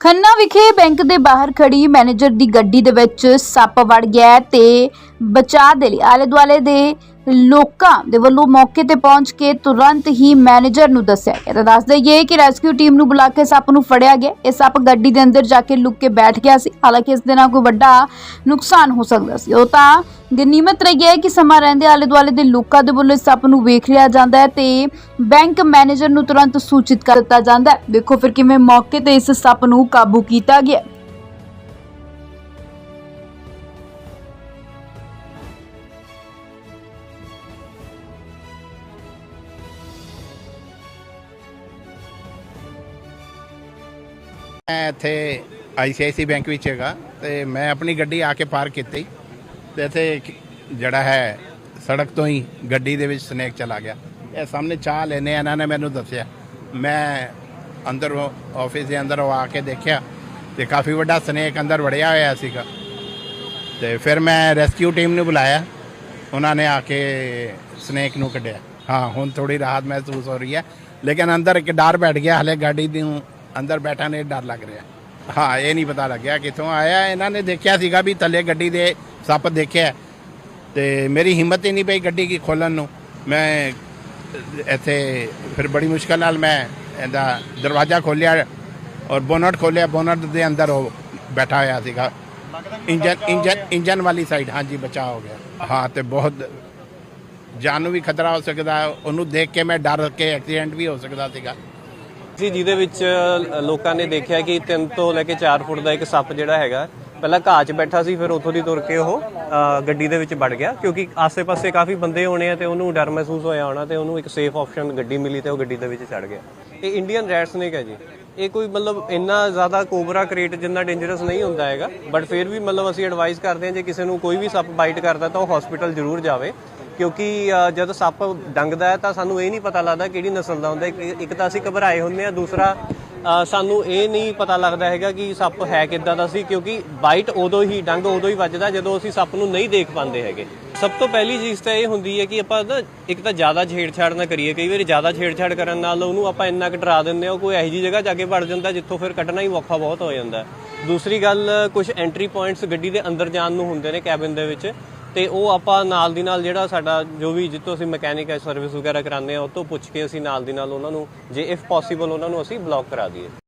ਖੰਨਾ ਵਿਖੇ ਬੈਂਕ ਦੇ ਬਾਹਰ ਖੜੀ ਮੈਨੇਜਰ ਦੀ ਗੱਡੀ ਦੇ ਵਿੱਚ ਸੱਪ ਵੜ ਗਿਆ ਤੇ ਬਚਾਅ ਦੇ ਲਈ ਆਲੇ ਦੁਆਲੇ ਦੇ ਲੋਕਾਂ ਦੇ ਵੱਲੋਂ ਮੌਕੇ ਤੇ ਪਹੁੰਚ ਕੇ ਤੁਰੰਤ ਹੀ ਮੈਨੇਜਰ ਨੂੰ ਦੱਸਿਆ ਗਿਆ। ਤਾਂ ਦੱਸ ਦਈਏ ਕਿ ਰੈਸਕਿਊ ਟੀਮ ਨੂੰ ਬੁਲਾ ਕੇ ਸੱਪ ਨੂੰ ਫੜਿਆ ਗਿਆ। ਇਹ ਸੱਪ ਗੱਡੀ ਦੇ ਅੰਦਰ ਜਾ ਕੇ ਲੁੱਕ ਕੇ ਬੈਠ ਗਿਆ ਸੀ। ਹਾਲਾਂਕਿ ਇਸ ਦੇ ਨਾਲ ਕੋਈ ਵੱਡਾ ਨੁਕਸਾਨ ਹੋ ਸਕਦਾ ਸੀ। ਉਹ ਤਾਂ ਗਨੀਮਤ ਰਹੀ ਹੈ ਕਿ ਸਮਾਂ ਰਹਿੰਦੇ ਆਲੇ ਦੁਆਲੇ ਦੇ ਲੋਕਾਂ ਦੇ ਵੱਲੋਂ ਇਸ ਸੱਪ ਨੂੰ ਵੇਖ ਲਿਆ ਜਾਂਦਾ ਹੈ ਤੇ ਬੈਂਕ ਮੈਨੇਜਰ ਨੂੰ ਤੁਰੰਤ ਸੂਚਿਤ ਕਰ ਦਿੱਤਾ ਜਾਂਦਾ ਹੈ। ਦੇਖੋ ਫਿਰ ਕਿਵੇਂ ਮੌਕੇ ਤੇ ਇਸ ਸੱਪ ਨੂੰ ਕਾਬੂ ਕੀਤਾ ਗਿਆ। ਮੈਂ ਇੱਥੇ ਆਈਸੀਆਈਸੀ ਬੈਂਕ ਵਿੱਚ ਹੈਗਾ ਤੇ ਮੈਂ ਆਪਣੀ ਗੱਡੀ ਆ ਕੇ ਪਾਰਕ ਕੀਤੀ ਤੇ ਇੱਥੇ ਜਿਹੜਾ ਹੈ ਸੜਕ ਤੋਂ ਹੀ ਗੱਡੀ ਦੇ ਵਿੱਚ ਸਨੇਕ ਚਲਾ ਗਿਆ। ਇਹ ਸਾਹਮਣੇ ਚਾਹ ਲੈਨੇ ਇਹਨਾਂ ਨੇ ਮੈਨੂੰ ਦੱਸਿਆ। ਮੈਂ ਅੰਦਰ ਆਫਿਸ ਦੇ ਅੰਦਰ ਉਹ ਆ ਕੇ ਦੇਖਿਆ ਤੇ ਕਾਫੀ ਵੱਡਾ ਸਨੇਕ ਅੰਦਰ ਵੜਿਆ ਹੋਇਆ ਸੀਗਾ। ਤੇ ਫਿਰ ਮੈਂ ਰੈਸਕਿਊ ਟੀਮ ਨੂੰ ਬੁਲਾਇਆ। ਉਹਨਾਂ ਨੇ ਆ ਕੇ ਸਨੇਕ ਨੂੰ ਕੱਢਿਆ। ਹਾਂ, ਹੁਣ ਥੋੜੀ ਰਾਹਤ ਮਹਿਸੂਸ ਹੋ ਰਹੀ ਹੈ। ਲੇਕਿਨ ਅੰਦਰ ਇੱਕ ਡਰ ਬੈਠ ਗਿਆ, ਹਲੇ ਗਾੜੀ ਨੂੰ ਅੰਦਰ ਬੈਠਾ ਨੇ ਡਰ ਲੱਗ ਰਿਹਾ। ਹਾਂ ਇਹ ਨਹੀਂ ਪਤਾ ਲੱਗਿਆ ਕਿੱਥੋਂ ਆਇਆ। ਇਹਨਾਂ ਨੇ ਦੇਖਿਆ ਸੀਗਾ ਵੀ ਥੱਲੇ ਗੱਡੀ ਦੇ ਸੱਪ ਦੇਖਿਆ। ਤੇ ਮੇਰੀ ਹਿੰਮਤ ਹੀ ਨਹੀਂ ਪਈ ਗੱਡੀ ਕੀ ਖੋਲਣ ਨੂੰ। ਮੈਂ ਇੱਥੇ ਫਿਰ ਬੜੀ ਮੁਸ਼ਕਲ ਨਾਲ ਮੈਂ ਇਹਦਾ ਦਰਵਾਜ਼ਾ ਖੋਲ੍ਹਿਆ ਔਰ ਬੋਨਟ ਖੋਲ੍ਹਿਆ। ਬੋਨਟ ਦੇ ਅੰਦਰ ਉਹ ਬੈਠਾ ਹੋਇਆ ਸੀਗਾ। ਇੰਜਨ ਇੰਜਨ ਇੰਜਨ ਵਾਲੀ ਸਾਈਡ ਹਾਂਜੀ ਬਚਾ ਹੋ ਗਿਆ। ਹਾਂ ਤੇ ਬਹੁਤ ਜਾਨ ਨੂੰ ਵੀ ਖਤਰਾ ਹੋ ਸਕਦਾ। ਉਹਨੂੰ ਦੇਖ ਕੇ ਮੈਂ ਡਰ ਕੇ ਐਕਸੀਡੈਂਟ ਵੀ ਹੋ ਸਕਦਾ ਸੀਗਾ। ਸੀ ਜਿਹਦੇ ਵਿੱਚ ਲੋਕਾਂ ਨੇ ਦੇਖਿਆ ਕਿ 3 ਤੋਂ ਲੈ ਕੇ 4 ਫੁੱਟ ਦਾ ਇੱਕ ਸੱਪ ਜਿਹੜਾ ਹੈਗਾ, ਪਹਿਲਾਂ ਘਾਹ 'ਚ ਬੈਠਾ ਸੀ, ਫਿਰ ਉੱਥੋਂ ਦੀ ਤੁਰ ਕੇ ਉਹ ਗੱਡੀ ਦੇ ਵਿੱਚ ਵੜ ਗਿਆ, ਕਿਉਂਕਿ ਆਸੇ-ਪਾਸੇ ਕਾਫੀ ਬੰਦੇ ਹੋਣੇ ਆ ਤੇ ਉਹਨੂੰ ਡਰ ਮਹਿਸੂਸ ਹੋਇਆ ਹੋਣਾ ਤੇ ਉਹਨੂੰ ਇੱਕ ਸੇਫ ਆਪਸ਼ਨ ਗੱਡੀ ਮਿਲੀ ਤੇ ਉਹ ਗੱਡੀ ਦੇ ਵਿੱਚ ਚੜ ਗਿਆ। ਇਹ ਇੰਡੀਅਨ ਰੈਡ ਸਨੇਕ ਹੈ ਜੀ। ਇਹ ਕੋਈ ਮਤਲਬ ਇੰਨਾ ਜ਼ਿਆਦਾ ਕੋਬਰਾ ਕ੍ਰੇਟ ਜਿੰਨਾ ਡੇਂਜਰਸ ਨਹੀਂ ਹੁੰਦਾ ਹੈਗਾ ਬਟ ਫਿਰ ਵੀ ਮਤਲਬ ਅਸੀਂ ਐਡਵਾਈਸ ਕਰਦੇ ਹਾਂ, ਜੇ ਕਿਸੇ ਨੂੰ ਕੋਈ ਵੀ ਸੱਪ ਬਾਈਟ ਕਰਦਾ ਤਾਂ ਉਹ ਹਸਪੀਟਲ ਜ਼ਰੂਰ ਜਾਵੇ। ਕਿਉਂਕਿ ਜਦੋਂ ਸੱਪ ਡੰਗਦਾ ਹੈ ਤਾਂ ਸਾਨੂੰ ਇਹ ਨਹੀਂ ਪਤਾ ਲੱਗਦਾ ਕਿਹੜੀ ਨਸਲ ਦਾ ਹੁੰਦਾ। ਇੱਕ- ਤਾਂ ਅਸੀਂ ਘਬਰਾਏ ਹੁੰਦੇ ਆ ਦੂਸਰਾ ਸਾਨੂੰ ਇਹ ਨਹੀਂ ਪਤਾ ਲੱਗਦਾ ਹੈਗਾ ਕਿ ਸੱਪ ਹੈ ਕਿੱਦਾਂ ਦਾ ਸੀ, ਕਿਉਂਕਿ ਬਾਈਟ ਉਦੋਂ ਹੀ, ਡੰਗ ਉਦੋਂ ਹੀ ਵੱਜਦਾ ਜਦੋਂ ਅਸੀਂ ਸੱਪ ਨੂੰ ਨਹੀਂ ਦੇਖ ਪਾਉਂਦੇ ਹੈਗੇ। ਸਭ ਤੋਂ ਪਹਿਲੀ ਚੀਜ਼ ਤਾਂ ਇਹ ਹੁੰਦੀ ਹੈ ਕਿ ਆਪਾਂ ਨਾ ਇੱਕ ਤਾਂ ਜ਼ਿਆਦਾ ਛੇੜਛਾੜ ਨਾ ਕਰੀਏ। ਕਈ ਵਾਰੀ ਜ਼ਿਆਦਾ ਛੇੜਛਾੜ ਕਰਨ ਨਾਲ ਉਹਨੂੰ ਆਪਾਂ ਇੰਨਾ ਕੁ ਡਰਾ ਦਿੰਦੇ ਹਾਂ ਕੋਈ ਇਹੋ ਜਿਹੀ ਜਗ੍ਹਾ ਜਾ ਕੇ ਵੜ ਜਾਂਦਾ ਜਿੱਥੋਂ ਫਿਰ ਕੱਢਣਾ ਹੀ ਔਖਾ ਬਹੁਤ ਹੋ ਜਾਂਦਾ। ਦੂਸਰੀ ਗੱਲ ਕੁਝ ਐਂਟਰੀ ਪੁਆਇੰਟਸ ਗੱਡੀ ਦੇ ਅੰਦਰ ਜਾਣ ਨੂੰ ਹੁੰਦੇ ਨੇ ਕੈਬਿਨ ਦੇ ਵਿੱਚ। ਤੇ ਉਹ ਆਪਾਂ ਨਾਲ ਦੀ ਨਾਲ ਜਿਹੜਾ ਸਾਡਾ ਜੋ ਵੀ ਜਿੱਥੋਂ ਅਸੀਂ ਮਕੈਨਿਕ ਹੈ ਸਰਵਿਸ ਵਗੈਰਾ ਕਰਾਉਂਦੇ ਆ ਉਹ ਤੋਂ ਪੁੱਛ ਕੇ ਅਸੀਂ ਨਾਲ ਦੀ ਨਾਲ ਉਹਨਾਂ ਨੂੰ, ਜੇ ਇਫ ਪੋਸੀਬਲ ਉਹਨਾਂ ਨੂੰ ਅਸੀਂ ਬਲੌਕ ਕਰਾ ਦਈਏ।